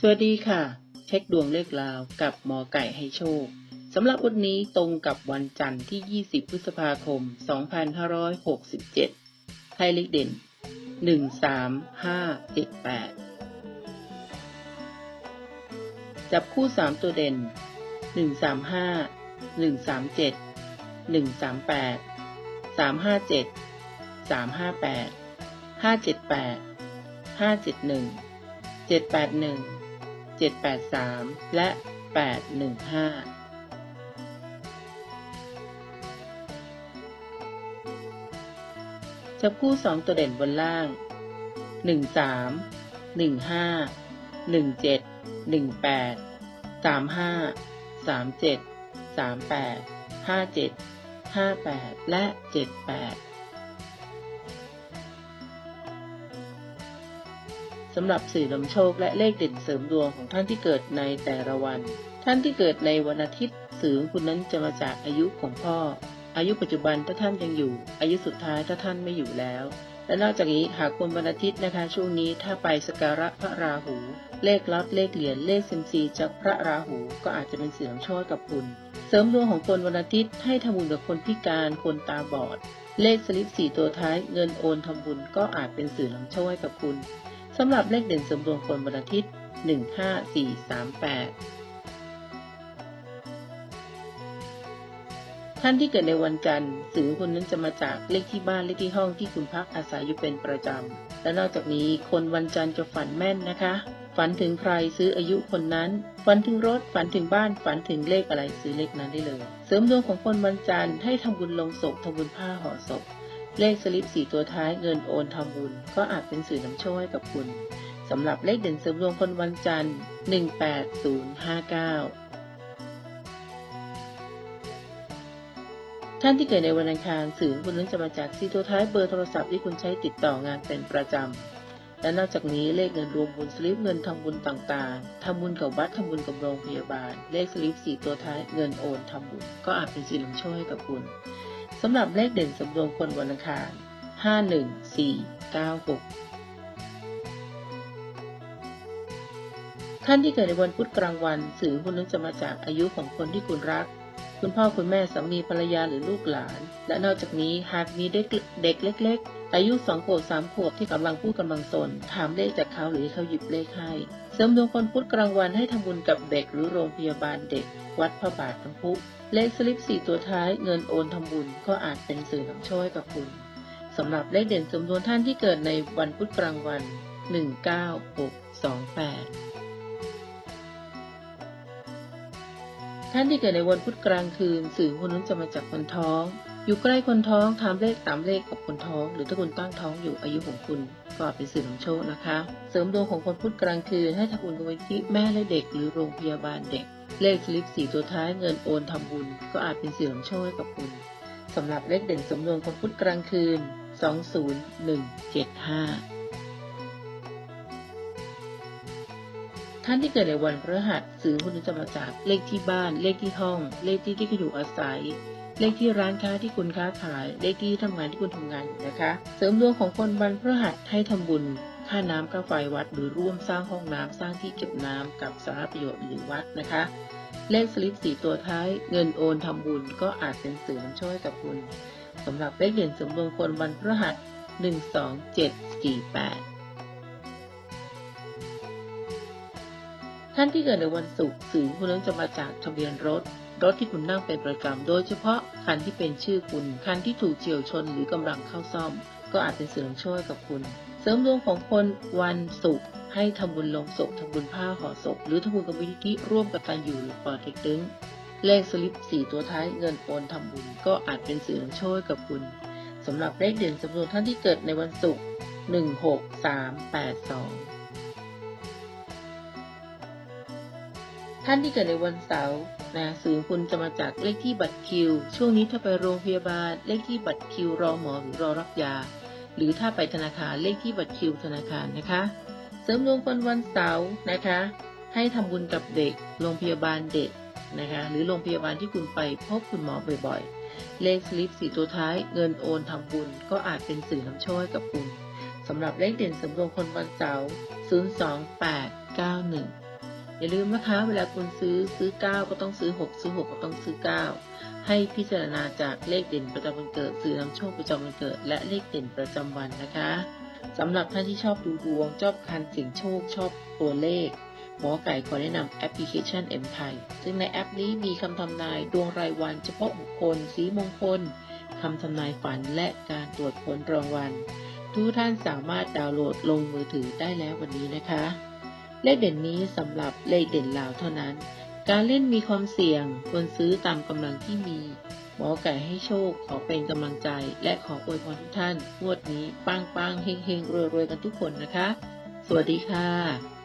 สวัสดีค่ะ เช็คดวงเลขลาวกับหมอไก่ให้โชคสำหรับวันนี้ตรงกับวันจันทร์ที่ 20 พฤษภาคม 2567 ไทยเลขเด่น 13578 จับคู่ 3 ตัวเด่น 135 137 138 357 358 578 571 781 783 และ 815จับคู่ 2 ตัวเด่นบนล่าง 13 15 17 18 35 37 38 57 58 และ 78 สำหรับสื่อนำโชคและเลขเด่นเสริมดวงของท่านที่เกิดในแต่ละวัน ท่านที่เกิดในวันอาทิตย์สื่อคุณนั้นจะมาจากอายุของพ่อ อายุปัจจุบันถ้าท่านยังอยู่ อายุสุดท้ายถ้าท่านไม่อยู่แล้ว และนอกจากนี้หากคนวันอาทิตย์นะคะช่วงนี้ถ้าไปสการะพระราหู เลขลับเลขเหรียญเลขเซมซีจากพระราหูก็อาจจะเป็นสื่อนำโชคกับคุณ เสริมดวงของคนวันอาทิตย์ให้ทำบุญกับคนพิการคนตาบอด เลขสลิปสี่ตัวท้ายเงินโอนทำบุญก็อาจเป็นสื่อนำโชคให้กับคุณ สำหรับเลขเด่นเสริมดวงคนวันอาทิตย์ 15438 ท่านที่เกิดในวันจันทร์สื่อคุณนั้นจะมาจากเลขที่บ้านเลขที่ห้องที่คุณพักอาศัยอยู่เป็นประจำ และนอกจากนี้คนวันจันทร์จะฝันแม่นนะคะ ฝันถึงใครซื้ออายุคนนั้น ฝันถึงรถ ฝันถึงบ้าน ฝันถึงเลขอะไรซื้อเลขนั้นได้เลย เสริมดวงของคนวันจันทร์ให้ทำบุญลงศพทำบุญผ้าห่อศพ เลขสลิปสี่ตัวท้ายเงินโอนทำบุญ ก็อาจเป็นสื่อนำโชคให้กับคุณสำหรับเลขเด่นเสริมดวงคนวันจันทร์ 18059 ท่านที่เกิดในวันอังคารสื่อคุณนั้นจะมาจากสี่ตัวท้ายเบอร์โทรศัพท์ที่คุณใช้ติดต่องานเป็นประจำ และนอกจากนี้เลขเงินรวมบุญสลิปเงินทำบุญต่างๆทำบุญกับวัดทำบุญกับโรงพยาบาล เลขสลิปสี่ตัวท้ายเงินโอนทำบุญ ก็อาจเป็นสิ่งนำโชคให้กับคุณ สำหรับเลขเด่นสำรวมคนวันอังคาร 51496 ท่านที่เกิดในวันพุธกลางวันสื่อคุณนั้นจะมาจากอายุของคนที่คุณรัก คุณพ่อคุณแม่สามีภรรยาหรือลูกหลาน และนอกจากนี้หากมีเด็กเด็กเล็ก อายุสองขวบสามขวบที่กำลังพูดกำลังสน ถามเลขจากเขาหรือเขาหยิบเลขให้เสริมดวงคนพุธกลางวันให้ทำบุญกับเด็กหรือโรงพยาบาลเด็ก วัดพระบาทน้ำพุเลขสลิปสี่ตัวท้ายเงินโอนทำบุญก็อาจเป็นสื่อนำโชคกับคุณสำหรับเลขเด่นสมดวนท่านที่เกิดในวันพุธกลางวัน 19628 ท่านที่เกิดในวันพุธกลางคืน สื่อคนนั้นจะมาจากคนท้อง อยู่ใกล้คนท้องทำเลขตามเลขกับคนท้อง หรือถ้าคุณตั้งท้องอยู่อายุของคุณก็เป็นสื่อนำโชคนะคะ เสริมดวงของคนพุธกลางคืนให้ทำบุญกับไว้ที่แม่และเด็กหรือโรงพยาบาลเด็ก เลขสลิปสี่ตัวท้ายเงินโอนทำบุญ ก็อาจเป็นสื่อนำโชคให้กับคุณสำหรับเลขเด่นสมดวงคนพุธกลางคืน 20175 ท่านที่เกิดในวันพฤหัสสื่อคุณจะปะจักษ์เลขที่บ้าน เลขที่ห้อง เลขที่ที่คุณอยู่อาศัย เลขที่ร้านค้าที่คุณค้าขาย เลขที่ทำงานที่คุณทำงานนะคะ เสริมดวงของคนวันพฤหัสให้ทำบุญ ค่าน้ำค่าไฟวัด หรือร่วมสร้างห้องน้ำสร้างที่เก็บน้ำกับสารณประโยชน์หรือวัดนะคะ เลขสลิปสีตัวท้ายเงินโอนทำบุญก็อาจเป็นสื่อนำช่วยกับคุณ สำหรับเลขเด่นเสริมดวงคนวันพฤหัส1 2 7 4 8 ท่านที่เกิดในวันศุกร์สื่อคุณนั้นจะมาจากทะเบียนรถ รถที่คุณนั่งเป็นประจำโดยเฉพาะคันที่เป็นชื่อคุณ คันที่ถูกเฉียวชนหรือกำลังเข้าซ่อม ก็อาจเป็นเสริมช่วยกับคุณ เสริมดวงของคนวันศุกร์ให้ทำบุญลงศพทำบุญผ้าห่อศพ หรือทำบุญกับวิธีร่วมกับตันอยู่หรือปอเต็กตึงเลขสลิปสี่ตัวท้ายเงินโอนทำบุญก็อาจเป็นสื่อช่วยกับคุณสำหรับเลขเด่นสำนวนท่านที่เกิดในวันศุกร์หนึ่งหกสามแปดสอง ท่านที่เกิดในวันเสาร์นะสื่อคุณจะมาจากเลขที่บัตรคิว ช่วงนี้ถ้าไปโรงพยาบาลเลขที่บัตรคิวรอหมอหรือรอรับยา หรือถ้าไปธนาคารเลขที่บัตรคิวธนาคารนะคะ เสริมดวงคนวันเสาร์นะคะ ให้ทำบุญกับเด็ก โรงพยาบาลเด็กนะคะหรือโรงพยาบาลที่คุณไปพบคุณหมอบ่อยๆ เลขสลิปสี่ตัวท้ายเงินโอนทำบุญก็อาจเป็นสื่อนำโชคให้กับคุณสำหรับเลขเด่นเสริมดวงคนวันเสาร์02891 อย่าลืมนะคะ เวลาคุณซื้อซื้อ 9 ก็ต้องซื้อ 6 ซื้อ 6 ก็ต้องซื้อ 9 ให้พิจารณาจากเลขเด่นประจำวันเกิดสื่อนำโชคประจำวันเกิด และเลขเด่นประจำวันนะคะสำหรับท่านที่ชอบดูดวงชอบคันเสียงโชคชอบตัวเลขหมอไก่ขอแนะนำแอปพลิเคชัน M ไทยซึ่งในแอปนี้มีคำทำนายดวงรายวันเฉพาะบุคคล สีมงคลคำทำนายฝันและการตรวจผลรางวัล ทุกท่านสามารถดาวน์โหลดลงมือถือได้แล้ววันนี้นะคะ เลขเด่นนี้สำหรับเลขเด่นลาวเท่านั้น การเล่นมีความเสี่ยงควรซื้อตามกำลังที่มี หมอไก่ให้โชคขอเป็นกำลังใจและขออวยพรทุกท่าน งวดนี้ปังปังเฮงเฮงรวยรวยกันทุกคนนะคะ สวัสดีค่ะ